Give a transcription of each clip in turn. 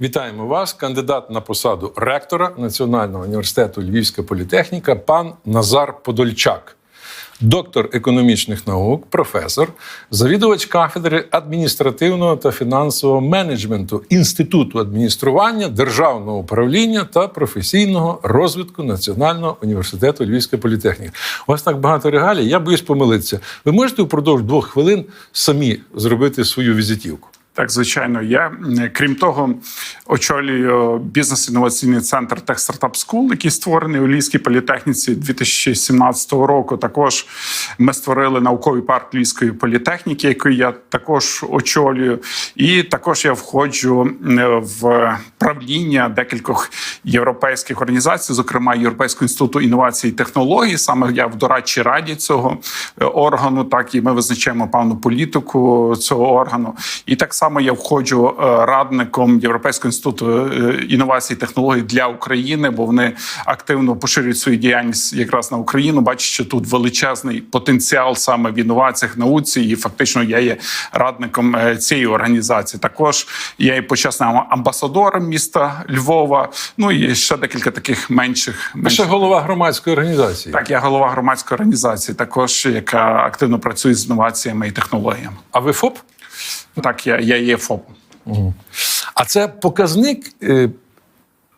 Вітаємо вас, кандидат на посаду ректора Національного університету Львівська політехніка, пан Назар Подольчак, доктор економічних наук, професор, завідувач кафедри адміністративного та фінансового менеджменту Інституту адміністрування, державного управління та професійного розвитку Національного університету Львівська політехніка. У вас так багато регалій, я боюсь помилитися. Ви можете впродовж двох хвилин самі зробити свою візитівку? Так, звичайно, я крім того, очолюю бізнес-інноваційний центр Tech Startup School, який створений у Львівській політехніці 2017 року. Також ми створили науковий парк Львівської політехніки, який я також очолюю. І також я входжу в правління декількох європейських організацій, зокрема Європейського інституту інновацій і технологій. Саме я в дорадчій раді цього е, органу. Так і ми визначаємо певну політику цього органу. І так само я входжу е, радником Європейського інституту е, інновацій і технологій для України, бо вони активно поширюють свою діяльність якраз на Україну. Бачу, що тут величезний потенціал саме в інноваціях, науці, і фактично я є радником е, цієї організації. Також я є почесним амбасадором міста Львова. Ну і ще декілька таких менших Ви ще голова громадської організації. так, я голова громадської організації, також яка активно працює з інноваціями і технологіями. А ви ФОП? Так, я, я є ФОПом. А це показник е,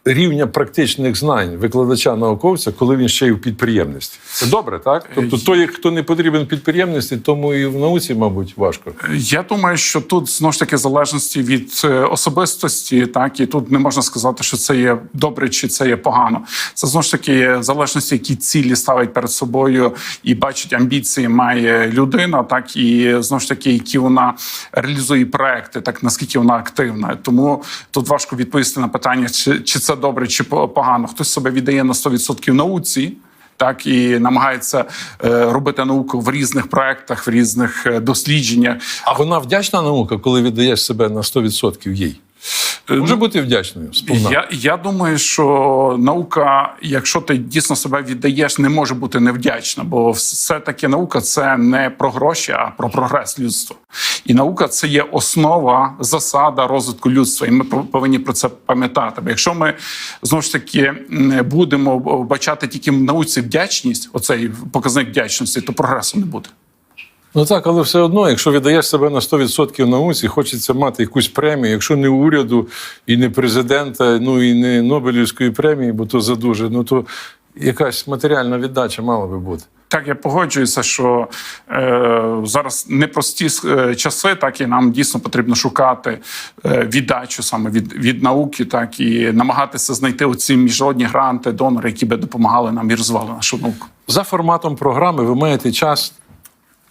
рівня практичних знань викладача-науковця, коли він ще й в підприємництві. Це добре, так? Тобто, той, хто не потрібен підприємництві, тому і в науці, мабуть, важко. Я думаю, що тут знову ж таки залежності від е, особистості, так і тут не можна сказати, що це є добре чи це є погано. Це знову ж таки залежності, які цілі ставить перед собою і бачить амбіції, має людина, так і знову ж таки, які вона реалізує проекти, так наскільки вона активна. Тому тут важко відповісти на питання, чи, чи це добре, чи по- погано. Хтось себе віддає на 100% науці. Так і намагається е, робити науку в різних проектах, в різних е, дослідженнях. А вона вдячна наука, коли віддаєш себе на 100% їй. Може бути вдячною сповна. Я, я думаю, що наука, якщо ти дійсно себе віддаєш, не може бути невдячна, бо все таки наука це не про гроші, а про прогрес людства. І наука це є основа, засада розвитку людства. І ми пов- повинні про це пам'ятати. Бо якщо ми знову ж таки м, будемо бачати тільки в науці вдячність, оцей показник вдячності, то прогресу не буде. Ну так, але все одно, якщо віддаєш себе на 100% науці, хочеться мати якусь премію, якщо не уряду і не президента, ну і не Нобелівської премії, бо то задуже, ну то якась матеріальна віддача мала би бути. Так, я погоджуюся, що е, зараз непрості е, часи, так і нам дійсно потрібно шукати е, віддачу саме від, від науки, так і намагатися знайти оці міжнародні гранти, донори, які би допомагали нам і розвивали нашу науку. За форматом програми ви маєте час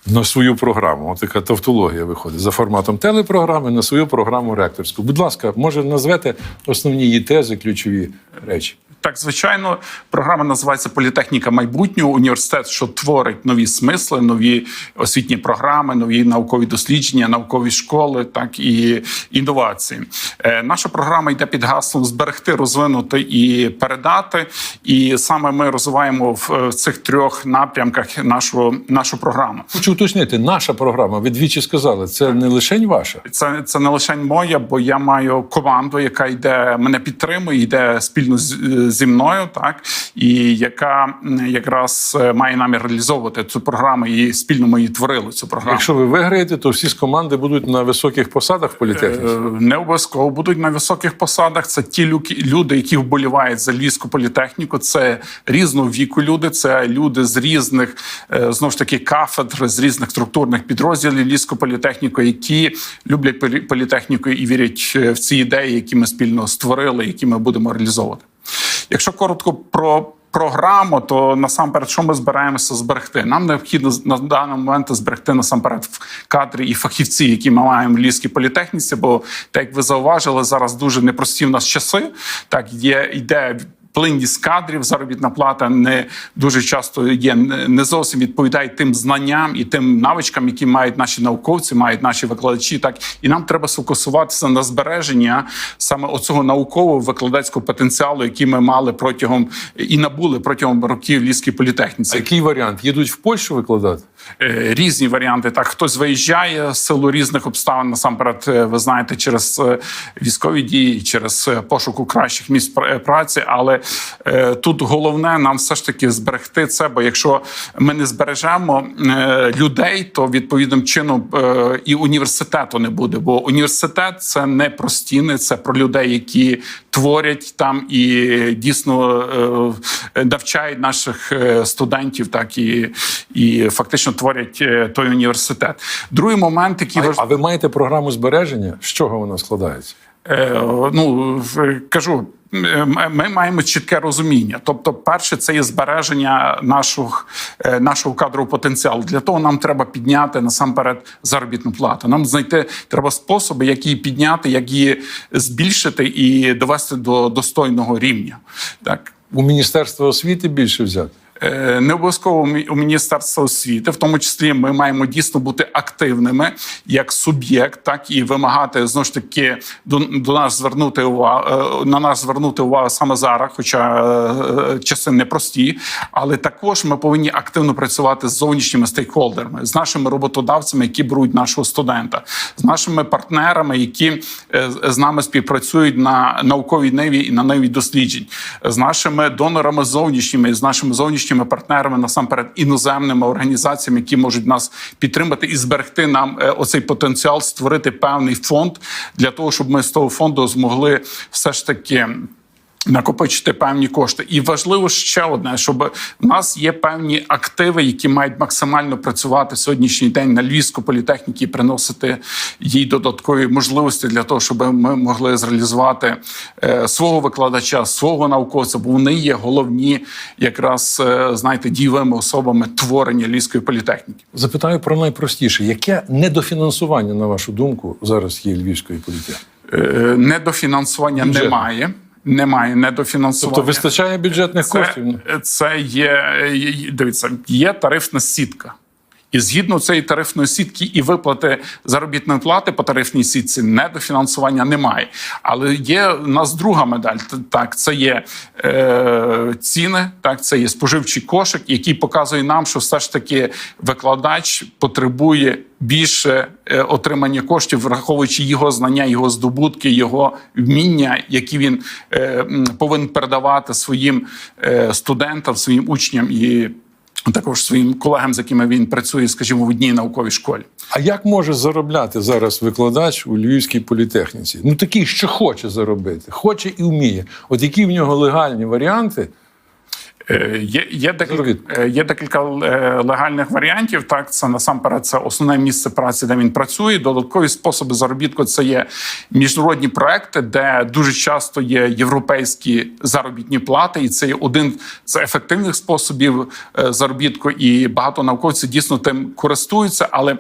на свою програму. Ось така тавтологія виходить. За форматом телепрограми на свою програму ректорську. Будь ласка, може назвете основні її тези, ключові речі. Так, звичайно, програма називається Політехніка майбутнього університет, що творить нові смисли, нові освітні програми, нові наукові дослідження, наукові школи, так і інновації. Е, наша програма йде під гаслом зберегти, розвинути і передати. І саме ми розвиваємо в, е, в цих трьох напрямках нашу, нашу програму. Хочу уточнити, наша програма, ви двічі сказали, це не лише ваша. Це, це не лише моя, бо я маю команду, яка йде мене підтримує, йде спільно з, зі мною, так і яка якраз е, має намір реалізовувати цю програму і спільно ми її творили. Цю програму. Якщо ви виграєте, то всі з команди будуть на високих посадах в Е, політехніці. Не обов'язково будуть на високих посадах. Це ті люди, які вболівають за львівську політехніку. Це різного віку люди, це люди з різних е, знову ж таки кафедр, з різних структурних підрозділів львівської політехніки, які люблять політехніку і вірять е, в ці ідеї, які ми спільно створили, які ми будемо реалізовувати. Якщо коротко про програму, то насамперед, що ми збираємося зберегти? Нам необхідно на даний момент зберегти насамперед в кадрі і фахівці, які ми маємо в Львівській політехніці. Бо так як ви зауважили, зараз дуже непрості в нас часи. Так є йде. Плинність кадрів, заробітна плата не дуже часто є не зовсім відповідає тим знанням і тим навичкам, які мають наші науковці, мають наші викладачі. Так і нам треба сфокусуватися на збереження саме оцього наукового викладацького потенціалу, який ми мали протягом і набули протягом років в Львівській А політехніці. який варіант? Їдуть в Польщу викладати? Е, різні варіанти. Так, хтось виїжджає з силу різних обставин. Насамперед, е, ви знаєте, через е, військові дії, через пошуку кращих місць праці. Але тут головне нам все ж таки зберегти це. Бо якщо ми не збережемо людей, то відповідним чином і університету не буде. Бо університет це не про стіни, це про людей, які творять там і дійсно навчають наших студентів, так і, і фактично творять е, той університет. Другий момент, який А, важ... а ви маєте програму збереження? З чого вона складається? Е, ну кажу. е, Ми маємо чітке розуміння. Тобто, перше, це є збереження нашого, е, нашого кадрового потенціалу. Для того нам треба підняти насамперед заробітну плату. Нам знайти треба способи, як її підняти, як її збільшити і довести до достойного рівня. Так. У Міністерства освіти більше взяти? Е, Не обов'язково у Міністерства освіти, в тому числі ми маємо дійсно бути активними як суб'єкт, так і вимагати знову ж таки до, до нас звернути увагу на нас звернути увагу саме зараз, хоча е, часи непрості. Але також ми повинні активно працювати з зовнішніми стейкхолдерами, з нашими роботодавцями, які беруть нашого студента, з нашими партнерами, які е, з нами співпрацюють на науковій ниві і на ниві досліджень, з нашими донорами зовнішніми, з нашими зовнішніми партнерами, насамперед іноземними організаціями, які можуть нас підтримати і зберегти нам е, оцей потенціал, створити певний фонд для того, щоб ми з того фонду змогли все ж таки. Накопичити певні кошти, і важливо ще одне, щоб в нас є певні активи, які мають максимально працювати сьогоднішній день на Львівську політехніці, і приносити їй додаткові можливості для того, щоб ми могли зреалізувати е, свого викладача, свого науковця, бо вони є головні, якраз е, знаєте, дієвими особами творення Львівської політехніки. Запитаю про найпростіше: яке недофінансування, на вашу думку, зараз є Львівської політехніки? Е, Недофінансування Бюджетне. немає. Немає недофінансування. Тобто вистачає бюджетних коштів? Це, це є є- дивіться, є тарифна сітка. І згідно цієї тарифної сітки і виплати заробітної плати по тарифній сітці недофінансування немає. Але є у нас друга медаль. Так, це є е, ціни, так це є споживчий кошик, який показує нам, що все ж таки викладач потребує більше е, отримання коштів, враховуючи його знання, його здобутки, його вміння, які він е, повинен передавати своїм е, студентам, своїм учням і також своїм колегам, з якими він працює, скажімо, в одній науковій школі. А як може заробляти зараз викладач у Львівській політехніці? Ну такий, що хоче заробити, хоче і вміє. От які в нього легальні варіанти? Е, Є, є, декілька, е, є декілька е, легальних варіантів. Так, це насамперед це основне місце праці, де він працює. Додаткові способи заробітку це є міжнародні проекти, де дуже часто є європейські заробітні плати, і це є один з ефективних способів заробітку. І багато науковців дійсно тим користуються. Але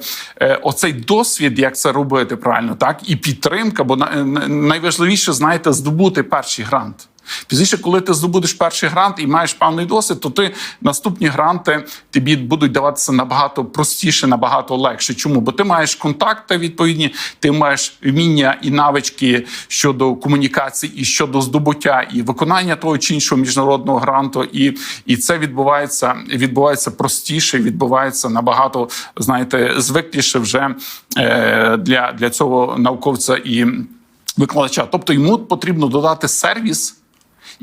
оцей досвід, як це робити правильно, так і підтримка, бо на- на- найважливіше знаєте, здобути перший грант. Пізніше, коли ти здобудеш перший грант і маєш певний досвід, то ти наступні гранти тобі будуть даватися набагато простіше, набагато легше. Чому? Бо ти маєш контакти відповідні, ти маєш вміння і навички щодо комунікації, і щодо здобуття і виконання того чи іншого міжнародного гранту. І, і це відбувається, відбувається простіше, відбувається набагато, знаєте, звикліше вже е, для, для цього науковця і викладача. Тобто йому потрібно додати сервіс.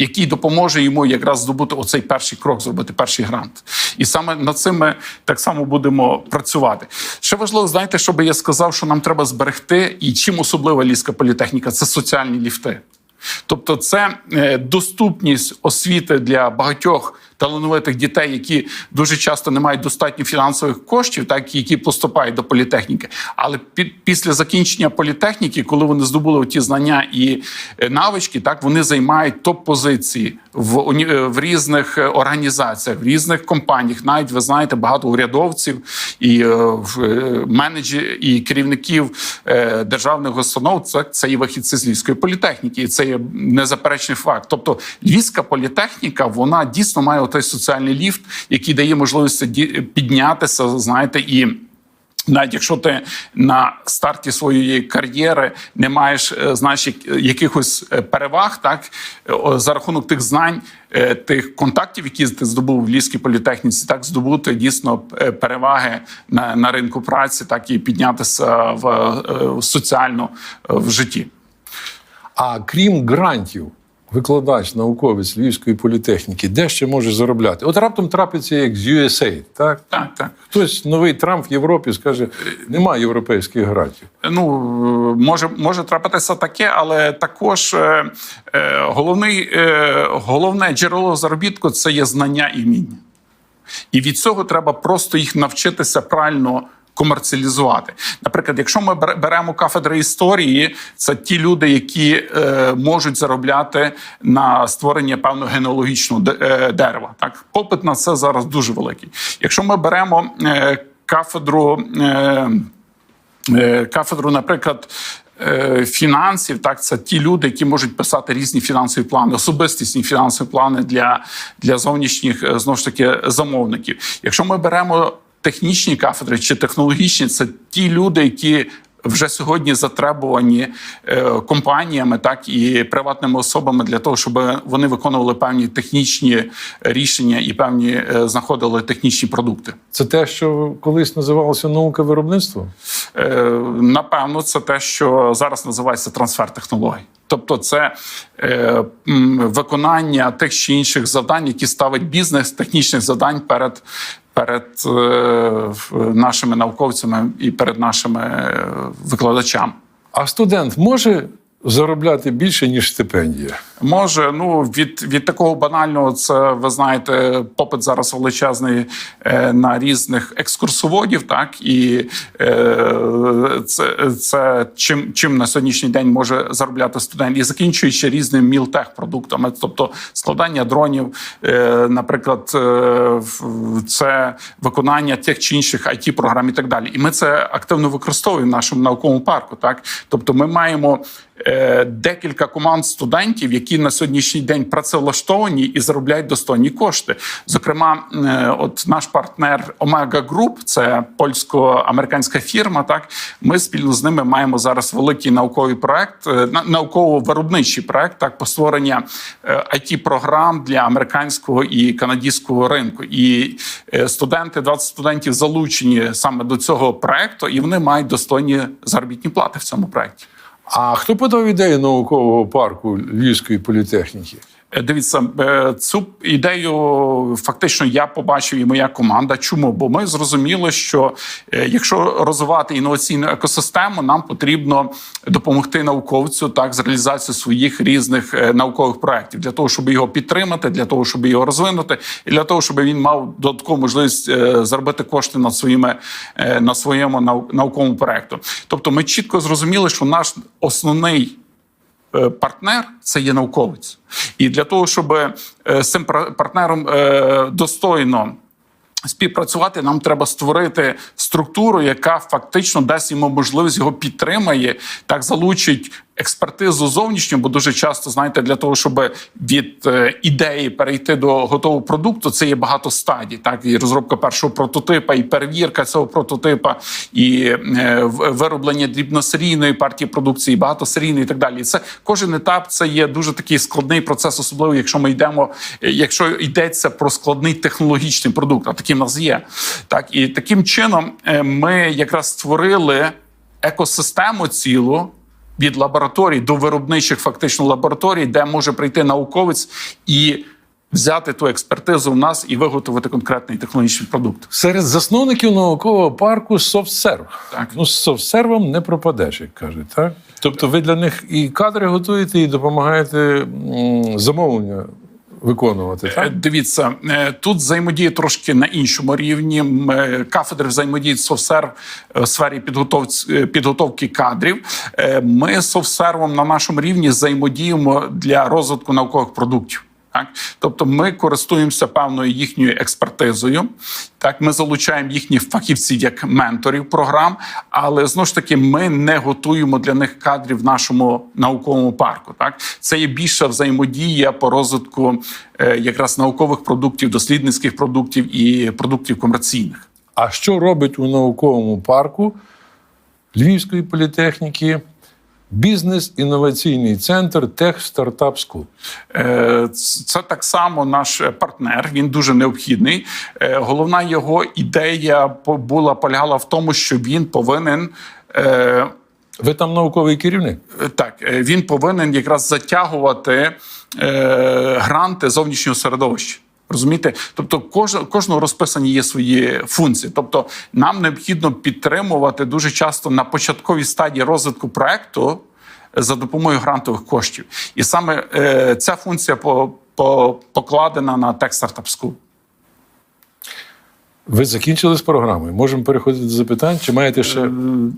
Який допоможе йому якраз здобути оцей перший крок, зробити перший грант, і саме над цим ми так само будемо працювати. Ще важливо, знаєте, щоб я сказав, що нам треба зберегти, і чим особлива ліська політехніка це соціальні ліфти. Тобто, це е, доступність освіти для багатьох талановитих дітей, які дуже часто не мають достатньо фінансових коштів, так які поступають до політехніки. Але пі- після закінчення політехніки, коли вони здобули ті знання і е, навички, так вони займають топ-позиції в е, в різних е, організаціях, в різних компаніях. Навіть ви знаєте, багато урядовців і менеджерів і керівників державних установ. Це, це і вихідці з Львівської політехніки, і це є незаперечний факт. Тобто, Львівська політехніка вона дійсно має той соціальний ліфт, який дає можливість піднятися, знаєте, і. Навіть якщо ти на старті своєї кар'єри не маєш е, знаєш, якихось е, переваг, так за рахунок тих знань, е, тих контактів, які ти здобув в Львівській політехніці, так здобути дійсно переваги на, на ринку праці, так і піднятися в е, соціально в житті. А крім грантів, викладач, науковець Львівської політехніки, де ще може заробляти? От раптом трапиться як з USA, так? Так, так. Хтось новий Трамп в Європі скаже: немає європейських грантів. Ну може, може трапитися таке, але також е, е, головний, е, головне джерело заробітку це є знання і вміння. І від цього треба просто їх навчитися правильно. Комерціалізувати, наприклад, якщо ми бере- беремо кафедри історії, це ті люди, які е, можуть заробляти на створення певного генеалогічного е, дерева. Так, попит на це зараз дуже великий. Якщо ми беремо е, кафедру. Е, е, кафедру, наприклад. е, Фінансів, так це ті люди, які можуть писати різні фінансові плани, особистісні фінансові плани для, для зовнішніх е, знову ж таки замовників. Якщо ми беремо технічні кафедри чи технологічні, це ті люди, які вже сьогодні затребувані е, компаніями, так і приватними особами для того, щоб вони виконували певні технічні рішення і певні е, знаходили технічні продукти. Це те, що колись називалося наука виробництва. Е, Напевно, це те, що зараз називається трансфер технологій. Тобто, це е, виконання тих чи інших завдань, які ставить бізнес, технічних завдань перед, перед е, нашими науковцями і перед нашими е, викладачами. А студент може заробляти більше, ніж стипендія. Може, ну від, від такого банального, це ви знаєте, попит зараз величезний е, на різних екскурсоводів, так і е, це, це чим, чим на сьогоднішній день може заробляти студент, і закінчуючи різними мілтех продуктами, тобто складання дронів, е, наприклад, е, це виконання тих чи інших it програм і так далі. І ми це активно використовуємо в нашому науковому парку. Так, тобто, ми маємо декілька команд студентів, які на сьогоднішній день працевлаштовані і заробляють достойні кошти. Зокрема, е, от наш партнер Omega Group, це польсько-американська фірма. Так, ми спільно з ними маємо зараз великий науковий проект, е, на- науково-виробничий проект так по створення it програм для американського і канадського ринку. І е, студенти, 20 студентів залучені саме до цього проекту, і вони мають достойні заробітні плати в цьому проекті. А хто подав ідею наукового парку Львівської політехніки? Е, Дивіться, е, цю ідею фактично я побачив і моя команда. Чому? Бо ми зрозуміли, що е, якщо розвивати інноваційну екосистему, нам потрібно допомогти науковцю так з реалізацією своїх різних наукових проєктів для того, щоб його підтримати, для того, щоб його розвинути, і для того, щоб він мав додаткову можливість заробити кошти над своїми на своєму нау- науковому проєкту. Тобто, ми чітко зрозуміли, що наш основний партнер це є науковець. І для того, щоб е, з цим пар- партнером е, достойно. Співпрацювати нам треба створити структуру, яка фактично дасть йому можливість його підтримає, так залучить експертизу зовнішню, бо дуже часто знаєте, для того, щоб від е, ідеї перейти до готового продукту, це є багато стадій. Так і розробка першого прототипа, і перевірка цього прототипа, і е, вироблення дрібносерійної партії продукції, багатосерійної і так далі. Це кожен етап це є дуже такий складний процес, особливо якщо ми йдемо, е, якщо йдеться про складний технологічний продукт, а таким нас є. Так і таким чином ми якраз створили екосистему цілу. Від лабораторій до виробничих фактично лабораторій, де може прийти науковець і взяти ту експертизу в нас і виготовити конкретний технологічний продукт. Серед засновників наукового парку софтсерв. Так. Ну, з софтсервом не пропадеш, як кажуть, так? Тобто ви для них і кадри готуєте, і допомагаєте замовлення виконувати, Е, так? Дивіться, е, тут взаємодія трошки на іншому рівні. Е, Кафедри взаємодії з софсерв в сфері е, підготовки кадрів. Ми з софсервом на нашому рівні взаємодіємо для розвитку наукових продуктів. Так, тобто ми користуємося певною їхньою експертизою. Так, ми залучаємо їхніх фахівців як менторів програм, але знову ж таки ми не готуємо для них кадрів в нашому науковому парку. Так, це є більша взаємодія по розвитку е, якраз наукових продуктів, дослідницьких продуктів і продуктів комерційних. А що робить у науковому парку Львівської політехніки бізнес-інноваційний центр Тех Стартап Скул? Е, Це так само наш е, партнер. Він дуже необхідний. Е, Головна його ідея була полягала в тому, що він повинен. Ви там науковий керівник. Так, він повинен якраз затягувати гранти зовнішнього середовища. Розумієте? Тобто, кож, кожного розписані є свої функції. Тобто, нам необхідно підтримувати дуже часто на початковій стадії розвитку проекту е, за допомогою грантових коштів. І саме е, ця функція по, по, покладена на Tech Startup School. Ви закінчили з програмою. Можемо переходити до запитань? Чи маєте ще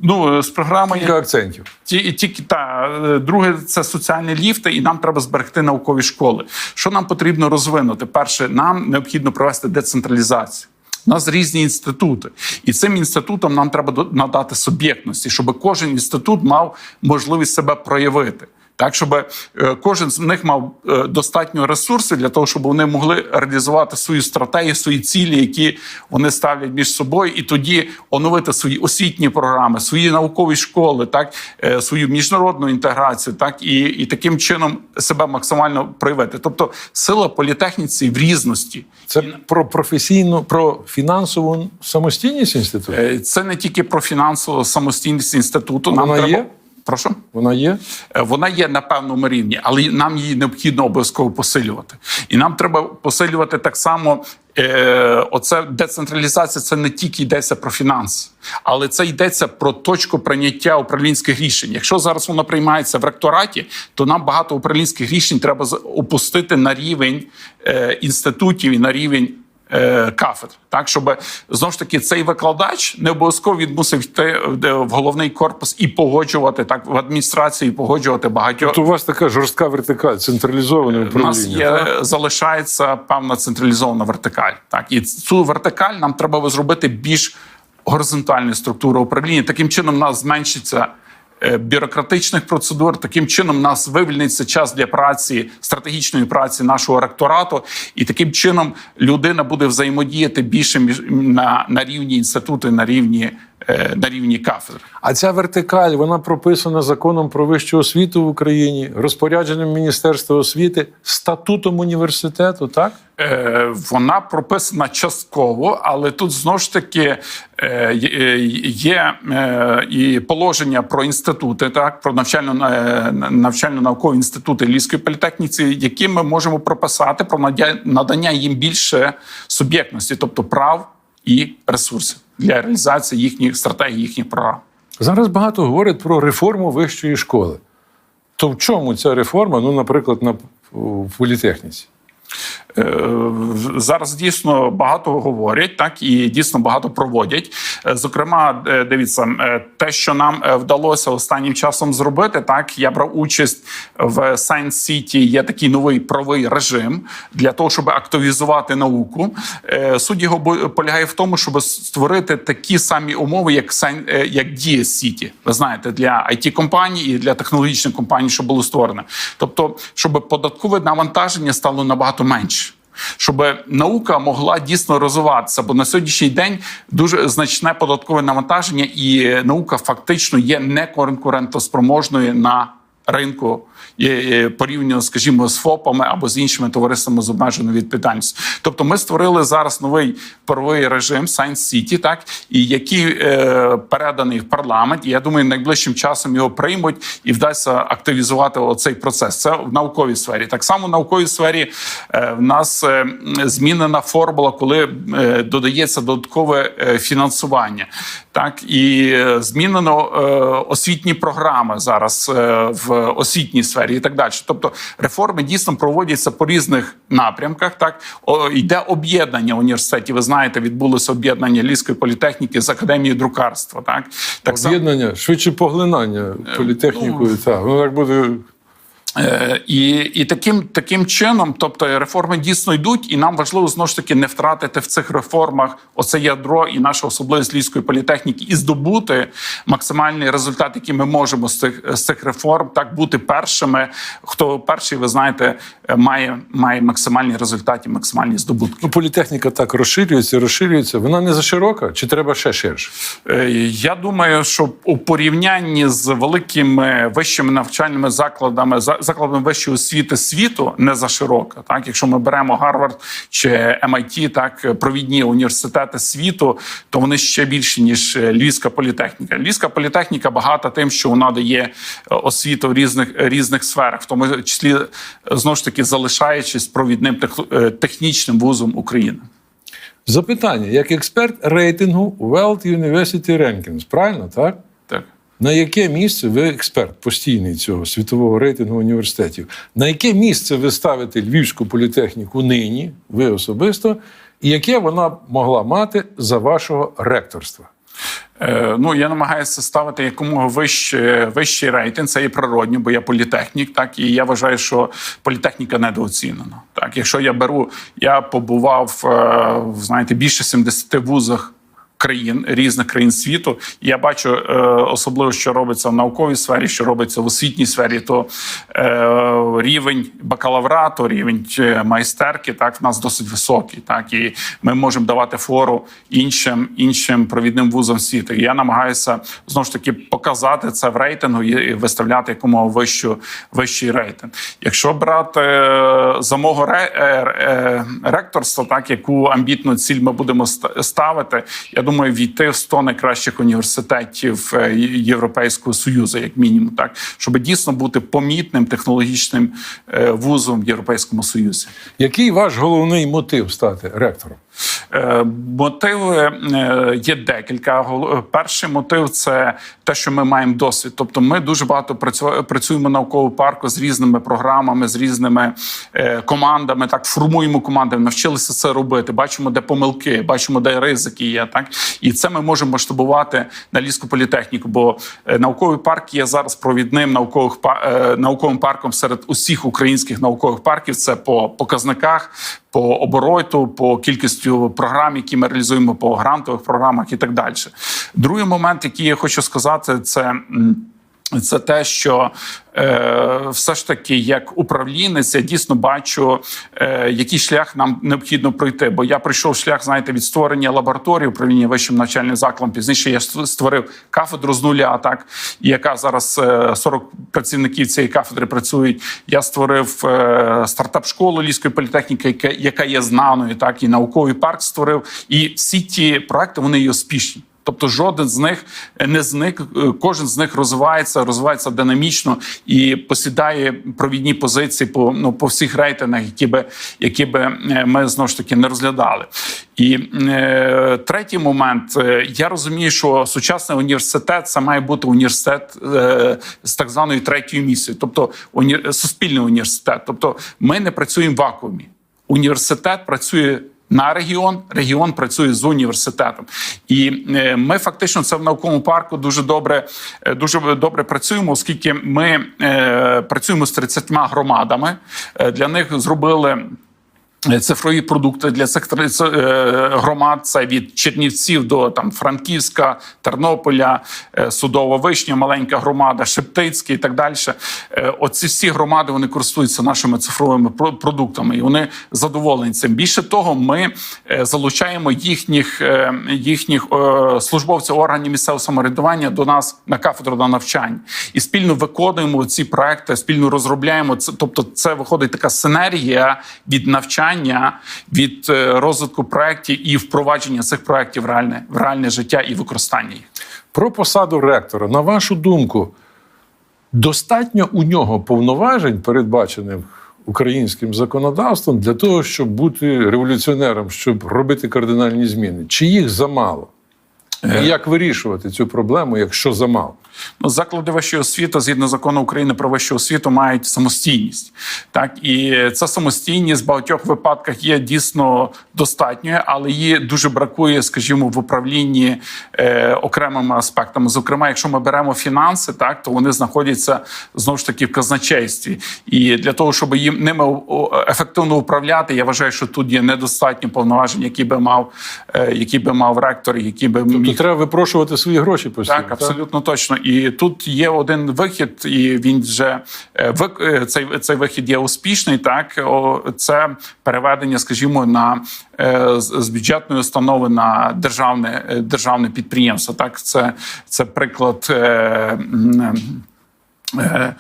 Ну, е, з програмою кілька акцентів? Ті, тільки та е, друге це соціальні ліфти, і нам треба зберегти наукові школи. Що нам потрібно розвинути? Перше, нам необхідно провести децентралізацію. У нас різні інститути, і цим інститутам нам треба надати суб'єктності, щоб кожен інститут мав можливість себе проявити. Так, щоб е, кожен з них мав е, достатньо ресурсів для того, щоб вони могли реалізувати свою стратегію, свої цілі, які вони ставлять між собою, і тоді оновити свої освітні програми, свої наукові школи, так е, свою міжнародну інтеграцію, так і, і таким чином себе максимально проявити. Тобто, сила політехніці в різності. Це про професійну, про фінансову самостійність інституту? Це не тільки про фінансову самостійність інституту. Нам треба є? Прошу. Вона є? Е, Вона є на певному рівні, але нам її необхідно обов'язково посилювати. І нам треба посилювати так само. Е, оце децентралізація це не тільки йдеться про фінанси, але це йдеться про точку прийняття управлінських рішень. Якщо зараз воно приймається в ректораті, то нам багато управлінських рішень треба опустити на рівень е, інститутів і на рівень кафедр, так щоб знову ж таки цей викладач не обов'язково він мусив йти в- головний корпус і погоджувати так в адміністрації, погоджувати багатьох. То у вас така жорстка вертикаль, централізоване У нас є так? залишається певна централізована вертикаль. Так і цю вертикаль нам треба зробити більш горизонтальною структурою управління. Таким чином, у нас зменшиться. Е, Бюрократичних процедур. Таким чином нас вивільниться час для праці стратегічної праці нашого ректорату, і таким чином людина буде взаємодіяти більше між на, на рівні інституту, на рівні на рівні кафедри. А ця вертикаль вона прописана законом про вищу освіту в Україні, розпорядженням Міністерства освіти, статутом університету, так? Е, Вона прописана частково, але тут знову ж таки е, є- е, е, і положення про інститути, так про навчально е, навчально-наукові інститути Львівської політехніці, які ми можемо прописати про надання їм більше суб'єктності, тобто прав і ресурсів для реалізації їхніх стратегій, їхніх програм. Зараз багато говорять про реформу вищої школи. То в чому ця реформа, ну, наприклад, на в політехніці? Е, Зараз дійсно багато говорять, так і дійсно багато проводять. Е, Зокрема, е, дивіться, те, що нам вдалося останнім часом зробити, так я брав участь в Science City, Є такий новий правовий режим для того, щоб активізувати науку. Суть його полягає в тому, щоб створити такі самі умови, як як Dіє City. Ви знаєте, для it компаній і для технологічних компаній, що було створено. Тобто, щоб податкове навантаження стало набагато менше. Щоб наука могла дійсно розвиватися, бо на сьогоднішній день дуже значне податкове навантаження, і наука фактично є неконкурентоспроможною на ринку порівняно, скажімо, з ФОПами або з іншими товариствами з обмеженою відповідальністю. Тобто, ми створили зараз новий правовий режим Science City, так і який е, переданий в парламент. І я думаю, найближчим часом його приймуть і вдасться активізувати оцей процес. Це в науковій сфері. Так само в науковій сфері е, в нас е, змінена формула, коли е, додається додаткове е, фінансування. Так і е, змінено е, освітні програми зараз е, в освітній сфері і так далі. Тобто реформи дійсно проводяться по різних напрямках. Так О, йде об'єднання університетів. Ви знаєте, відбулося об'єднання Львівської політехніки з академією друкарства. Так так Об'єднання, швидше поглинання політехнікою. так, воно так буде Е, І, і таким, таким чином, тобто реформи дійсно йдуть, і нам важливо знову ж таки не втратити в цих реформах оце ядро і наша особливість львівської політехніки, і здобути максимальний результат, який ми можемо з цих з цих реформ, так бути першими. Хто перший, ви знаєте, е, має, має максимальні результати, максимальні здобутки. Ну, політехніка так розширюється, розширюється. Вона не заширока, чи треба ще ширше? Е, Я думаю, що у порівнянні з великими вищими навчальними закладами за- закладами вищої освіти світу не за широка. Так, якщо ми беремо Гарвард чи MIT, так провідні університети світу, то вони ще більші ніж е, Львівська політехніка. Львівська політехніка багата тим, що вона дає е, освіту в різних різних сферах, в тому числі е, знову ж таки залишаючись провідним технічним вузом України. Запитання: як експерт рейтингу World University Rankings, правильно так? На яке місце ви експерт постійний цього світового рейтингу університетів? На яке місце ви ставите Львівську політехніку нині, ви особисто, і яке вона могла мати за вашого ректорства? Е, Ну, я намагаюся ставити якомога вище, вищий рейтинг. Це є природньо, бо я політехнік. Так і я вважаю, що політехніка недооцінена. Так, якщо я беру, я побував е, знаєте більше 70 вузах. Країн різних країн світу, я бачу е, особливо, що робиться в науковій сфері, що робиться в освітній сфері, то е, рівень бакалаврату, рівень е, майстерки, так в нас досить високий. Так і ми можемо давати фору іншим іншим провідним вузам світу. Я намагаюся знову ж таки показати це в рейтингу і виставляти якомога вищу вищий рейтинг. Якщо брати е, за мого ре, е, е, ректорства, так яку амбітну ціль ми будемо ставити, я думаю, війти в 100 найкращих університетів е, Європейського союзу, як мінімум, так щоб дійсно бути помітним технологічним е, вузом в Європейському Союзі. Який ваш головний мотив стати ректором? Е, Мотиви е, є декілька. Е, Перший мотив це те, що ми маємо досвід. Тобто, ми дуже багато працю- працюємо науково парку з різними програмами, з різними командами. Так формуємо команди, навчилися це робити. Бачимо, де помилки, бачимо, де ризики є. Так і це ми можемо масштабувати на ліску політехніку. Бо науковий парк є зараз провідним наукових науковим парком серед усіх українських наукових парків. Це по показниках по обороту, по кількістю програм, які ми реалізуємо по грантових програмах і так далі. Другий момент, який я хочу сказати, це. Це те, що е, все ж таки, як управлінець, я дійсно бачу, е, який шлях нам необхідно пройти. Бо я пройшов шлях, знаєте, від створення лабораторії управління вищим навчальним закладом. Пізніше я ст- створив кафедру з нуля, так яка зараз е, 40 працівників цієї кафедри працюють. Я створив е, стартап-школу Львівської політехніки, яка, яка є знаною, так і науковий парк створив. І всі ті проекти вони є успішні. Тобто жоден з них не зник, е, кожен з них розвивається, розвивається динамічно і посідає провідні позиції по ну по всіх рейтингах, які би які би е, ми знову ж таки не розглядали. І е, третій момент Е, я розумію, що сучасний університет це має бути університет е, з так званою третьою місією, тобто уні... суспільний університет. Тобто ми не працюємо в вакуумі. Університет працює на регіон, регіон працює з університетом, і е, ми фактично це в науковому парку дуже добре, е, дуже добре працюємо, оскільки ми е, працюємо з 30 громадами. Для них зробили. Е, Цифрові продукти для це, е, громад це від Чернівців до там Франківська, Тернополя, е, Судова Вишня, маленька громада, Шептицький і так далі. Оці всі громади вони користуються нашими цифровими про- продуктами, і вони задоволені цим. Більше того, ми залучаємо їхніх їхніх службовців органів місцевого самоврядування до нас на кафедру на навчання і спільно виконуємо ці проекти, спільно розробляємо це. Тобто, це виходить така синергія від навчання, від е, розвитку проєктів і впровадження цих проєктів в реальне в реальне життя і використання їх. Про посаду ректора, на вашу думку, достатньо у нього повноважень, передбачених українським законодавством, для того, щоб бути революціонером, щоб робити кардинальні зміни? Чи їх замало? І як вирішувати цю проблему, якщо замало? Ну, заклади вищої освіти, згідно закону України про вищу освіту, мають самостійність. Так і ця самостійність в багатьох випадках є дійсно достатньою, але її дуже бракує, скажімо, в управлінні е, окремими аспектами. Зокрема, якщо ми беремо фінанси, так то вони знаходяться знову ж таки в казначействі. І для того, щоб їм ними ефективно управляти, я вважаю, що тут є недостатньо повноважень, які би мав, е, які би мав ректор, які би То міг треба випрошувати свої гроші постійно. так, абсолютно точно. І тут є один вихід, і він вже е, е, цей, цей вихід є успішний. Так це переведення, скажімо, на е, з бюджетної установи на державне державне підприємство. Так, це, це приклад. е, е,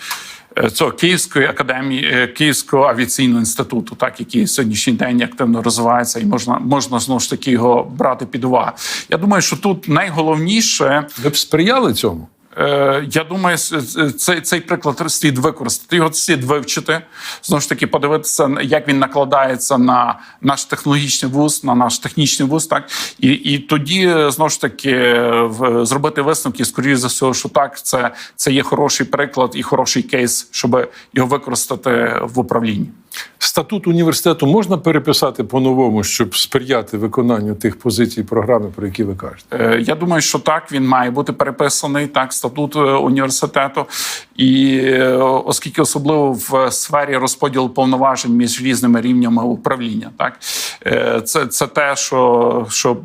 Цього Київської академії Київського авіаційного інституту, так який сьогоднішній день активно розвивається, і можна можна знову ж таки його брати під увагу. Я думаю, що тут найголовніше Ви б сприяли цьому? Е, Я думаю, цей, цей приклад слід використати. Його слід вивчити. Знову ж таки, подивитися, як він накладається на наш технологічний вуз, на наш технічний вуз. Так і, і тоді е, знову ж таки е, зробити висновки, скоріш за все, що так, це, це є хороший приклад і хороший кейс, щоб його використати в управлінні. Статут університету можна переписати по-новому, щоб сприяти виконанню тих позицій програми, про які ви кажете? Е, Я думаю, що так він має бути переписаний так, статут е, університету, і е, оскільки особливо в сфері розподілу повноважень між різними рівнями управління, так це, це те, що, що,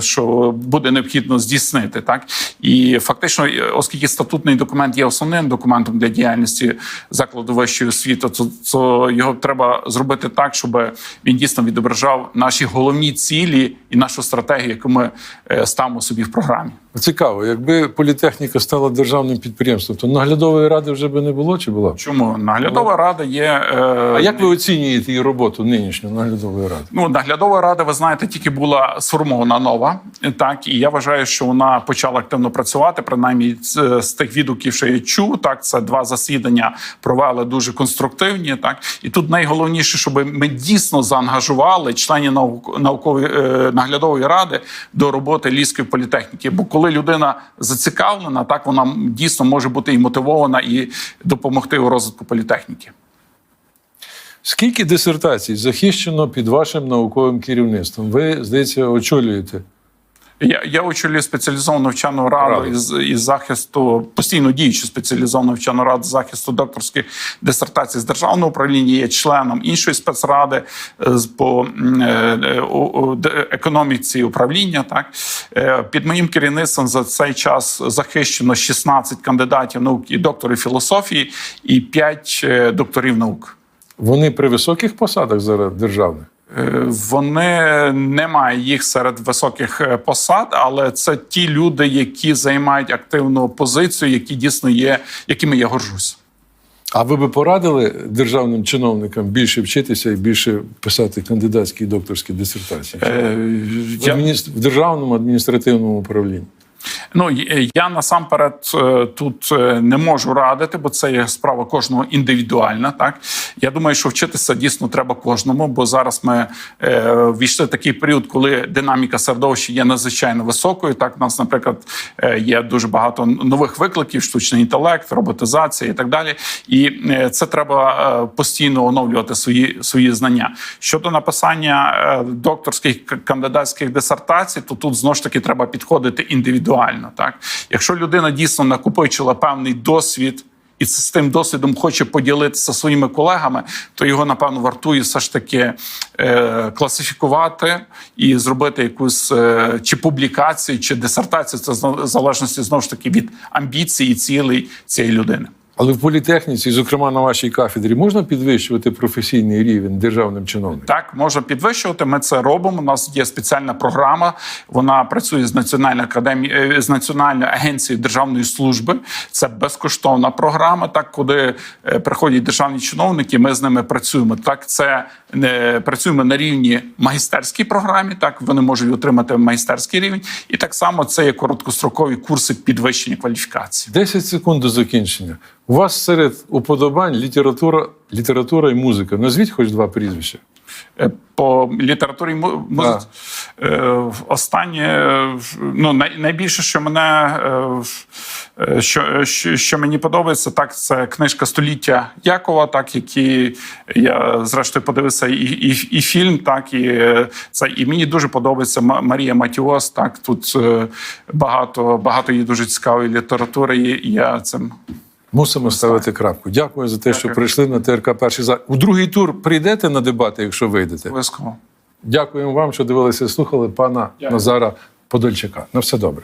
що буде необхідно здійснити, так і фактично, оскільки статутний документ є основним документом для діяльності закладу вищої освіти, то, то його треба зробити так, щоб він дійсно відображав наші головні цілі і нашу стратегію, яку ми е, ставимо собі в програмі. Цікаво, якби політехніка стала державним підприємством, то наглядової ради вже би не було чи була? Чому наглядова рада є? Е, А як ви оцінюєте її роботу нинішню наглядової ради? Ну, наглядова рада, ви знаєте, тільки була сформована нова, так і я вважаю, що вона почала активно працювати. Принаймні, з, з тих відгуків, що я чув, так це два засідання провели дуже конструктивні. Так і тут найголовніше, щоб ми дійсно заангажували членів наук, наукової е, наглядової ради до роботи львівської політехніки. Бо коли людина зацікавлена, так вона дійсно може бути і мотивована, і допомогти у розвитку політехніки. Скільки дисертацій захищено під вашим науковим керівництвом? Ви, здається, очолюєте. Я, я очолюю спеціалізовану навчальну раду із, із захисту, постійно діючу спеціалізовану навчальну раду захисту докторських дисертацій з державного управління, є членом іншої спецради е, з по е, е, економіці управління. Так Е, під моїм керівництвом за цей час захищено 16 кандидатів наук і докторів філософії, і 5 е, докторів наук. Вони при високих посадах зараз державних. Е, Вони немає їх серед високих е, посад, але це ті люди, які займають активну позицію, які дійсно є, якими я горжусь. А ви би порадили державним чиновникам більше вчитися і більше писати кандидатські і докторські дисертації? Е, В, Я, в державному адміністративному управлінні. Ну я насамперед е, тут е, не можу радити, бо це є справа кожного індивідуальна. Так я думаю, що вчитися дійсно треба кожному, бо зараз ми е, війшли в такий період, коли динаміка середовища є надзвичайно високою. Так, у нас, наприклад, е, є дуже багато нових викликів: штучний інтелект, роботизація і так далі. І е, це треба е, постійно оновлювати свої свої знання. Щодо написання е, докторських кандидатських дисертацій, то тут знову ж таки треба підходити індивідуально. Так, якщо людина дійсно накопичила певний досвід. І з тим досвідом хоче поділитися своїми колегами, то його напевно вартує все ж таки е, класифікувати і зробити якусь е, чи публікацію, чи дисертацію. Це в залежності знову ж таки від амбіцій і цілей цієї людини. Але в політехніці, зокрема на вашій кафедрі, можна підвищувати професійний рівень державним чиновникам? Так, можна підвищувати. Ми це робимо. У нас є спеціальна програма. Вона працює з національною академією з національною агенцією державної служби. Це безкоштовна програма. Так, куди е, приходять державні чиновники, ми з ними працюємо. Так, це не працюємо на рівні магістерській програмі. Так, вони можуть отримати майстерський рівень, і так само це є короткострокові курси підвищення кваліфікації. 10 секунд до закінчення. У вас серед уподобань література, література і музика. Назвіть хоч два прізвища. Е, По літературі му- музиці е, останнє, ну найбільше, що мене е, що, що, мені подобається, так це книжка століття Якова, так які я зрештою подивився і, і, і фільм, так і це і мені дуже подобається Ма- Марія Матіос. Так тут багато багато її дуже цікавої літератури. І я цим Мусимо ставити крапку. Дякую за те, що прийшли на ТРК перший за у другий тур. Прийдете на дебати, якщо вийдете. обов'язково. Дякуємо вам, що дивилися і слухали пана Дякую. Назара Подольчака. На все добре.